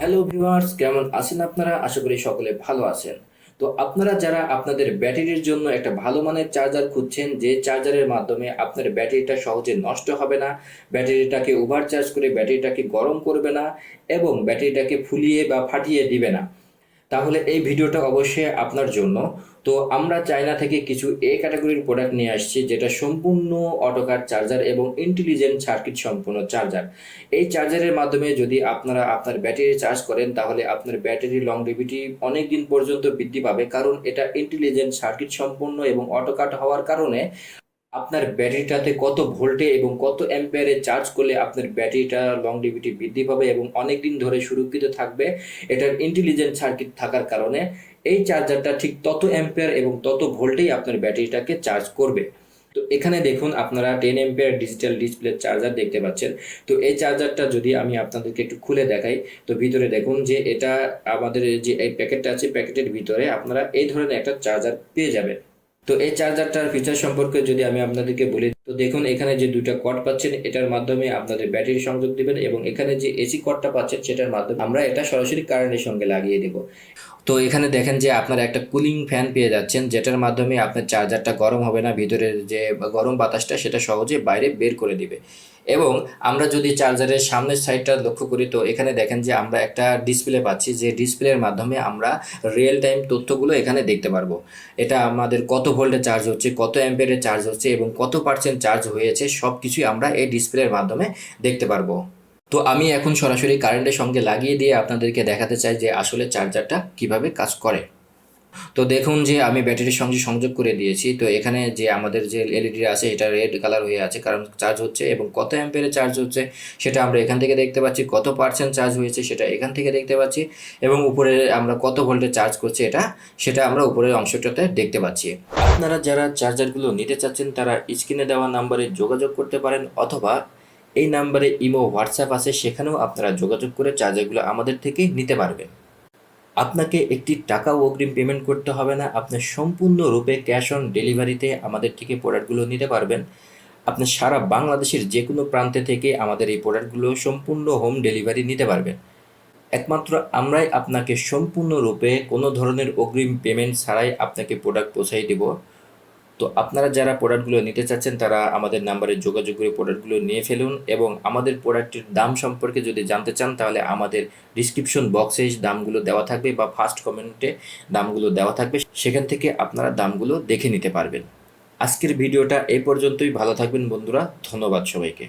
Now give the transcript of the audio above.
Hello viewers কেমন আছেন আপনারা? আশা করি সকলে ভালো আছেন। তো আপনারা যারা আপনাদের ব্যাটারির জন্য একটা ভালো মানের চার্জার খুঁজছেন, যে চার্জারের মাধ্যমে আপনার ব্যাটারিটা সহজে নষ্ট হবে না, ব্যাটারিটাকে ওভার চার্জ করে ব্যাটারিটাকে গরম করবে না, এবং ব্যাটারিটাকে ফুলিয়ে বা ফাটিয়ে দিবে না তাহলে এই ভিডিওটা অবশ্যই আপনার জন্য। তো আমরা চায়না থেকে কিছু এ ক্যাটাগরির প্রোডাক্ট নিয়ে আসছি, যেটা সম্পূর্ণ অটোকার চার্জার এবং ইন্টেলিজেন্ট সার্কিট সম্পূর্ণ চার্জার এই চার্জারের মাধ্যমে যদি আপনারা আপনার ব্যাটারি চার্জ করেন, তাহলে আপনার ব্যাটারি লংডিভিটি অনেক দিন পর্যন্ত বৃদ্ধি পাবে, কারণ এটা ইন্টেলিজেন্ট সার্কিট সম্পূর্ণ এবং অটোকাট হওয়ার কারণে আপনার ব্যাটারিটাতে কত ভোল্টে এবং কত অ্যাম্পিয়ারে চার্জ করলে আপনার ব্যাটারিটা লংডিভিটি বৃদ্ধি পাবে এবং অনেক দিন ধরে সুরক্ষিত থাকবে, এটার ইন্টেলিজেন্ট সার্কিট থাকার কারণে এই চার্জারটা ঠিক তত অ্যাম্পিয়ার এবং তত ভোল্টেই আপনার ব্যাটারিটাকে চার্জ করবে। তো এখানে দেখুন আপনারা ten ampere digital display charger দেখতে পাচ্ছেন। তো এই চার্জারটা যদি আমি আপনাদেরকে একটু খুলে দেখাই, তো ভিতরে দেখুন যে এটা আমাদের যে এই প্যাকেটটা আছে, প্যাকেটের ভিতরে আপনারা এই ধরনের একটা চার্জার পেয়ে যাবেন। তো এই চার্জারটার ফিচার সম্পর্কে যদি আমি আপনাদেরকে বলি, তো দেখুন এখানে যে দুইটা কর্ড পাচ্ছেন, এটার মাধ্যমে আপনাদের ব্যাটারি সংযোগ দিবেন এবং এখানে যে এসি কর্ডটা পাচ্ছেন, সেটার মাধ্যমে আমরা এটা সরাসরি কারেন্টের সঙ্গে লাগিয়ে দেব। তো এখানে দেখেন যে আপনারা একটা কুলিং ফ্যান পেয়ে যাচ্ছেন, যেটার মাধ্যমে আপনার চার্জারটা গরম হবে না ভিতরের যে গরম বাতাসটা সেটা সহজে বাইরে বের করে দিবে। এবং আমরা যদি চার্জারের সামনের সাইডটা লক্ষ্য করি, তো এখানে দেখেন যে আমরা একটা ডিসপ্লে পাচ্ছি, যে ডিসপ্লের মাধ্যমে আমরা রিয়েল টাইম তথ্যগুলো এখানে দেখতে পারব। এটা আমাদের কত ভোল্টে চার্জ হচ্ছে, কত অ্যাম্পিয়ারে চার্জ হচ্ছে এবং কত পার্সেন্ট চার্জ হয়েছে সব কিছুই আমরা এই ডিসপ্লের মাধ্যমে দেখতে পারব। তো আমি এখন সরাসরি কারেন্টের সঙ্গে লাগিয়ে দিয়ে আপনাদেরকে দেখাতে চাই যে আসলে চার্জারটা কীভাবে কাজ করে। তো দেখুন যে আমি ব্যাটারির সঙ্গে সংযোগ করে দিয়েছি। তো এখানে যে আমাদের যে এলইডি আছে, এটা রেড কালার হয়ে আছে, কারণ চার্জ হচ্ছে এবং কত অ্যাম্পিয়ারে চার্জ হচ্ছে, সেটা আমরা এখান থেকে দেখতে পাচ্ছি। কত পার্সেন্ট চার্জ হয়েছে, সেটা এখান থেকে দেখতে পাচ্ছি এবং উপরে আমরা কত ভোল্টে চার্জ করছি, এটা, সেটা আমরা উপরের অংশটাতে দেখতে পাচ্ছি। আপনারা যারা চার্জারগুলো নিতে চাচ্ছেন, তারা স্ক্রিনে দেওয়া নাম্বারে যোগাযোগ করতে পারেন অথবা এই নাম্বারে ইমো, হোয়াটসঅ্যাপ আছে, সেখানেও আপনারা যোগাযোগ করে চার্জারগুলো আমাদের থেকে নিতে পারবেন। আপনাকে একটি টাকাও অগ্রিম পেমেন্ট করতে হবে না, আপনি সম্পূর্ণরূপে ক্যাশ অন ডেলিভারিতে আমাদের থেকে প্রোডাক্টগুলো নিতে পারবেন। আপনি সারা বাংলাদেশের যে কোনো প্রান্তে থেকে আমাদের এই প্রোডাক্টগুলো সম্পূর্ণ হোম ডেলিভারি নিতে পারবেন। একমাত্র আমরাই আপনাকে সম্পূর্ণরূপে কোনো ধরনের অগ্রিম পেমেন্ট ছাড়াই আপনাকে প্রোডাক্ট পৌঁছাই দেব। তো আপনারা যারা প্রোডাক্টগুলো নিতে চাচ্ছেন, তারা আমাদের নাম্বারে যোগাযোগ করে প্রোডাক্টগুলো নিয়ে ফেলুন এবং আমাদের প্রোডাক্টের দাম সম্পর্কে যদি জানতে চান, তাহলে আমাদের ডিসক্রিপশন বক্সে দামগুলো দেওয়া থাকবে বা ফার্স্ট কমেন্টে দামগুলো দেওয়া থাকবে। সেখান থেকে আপনারা দামগুলো দেখে নিতে পারবেন। আজকের ভিডিওটা এই পর্যন্তই। ভালো থাকবেন বন্ধুরা। ধন্যবাদ সবাইকে।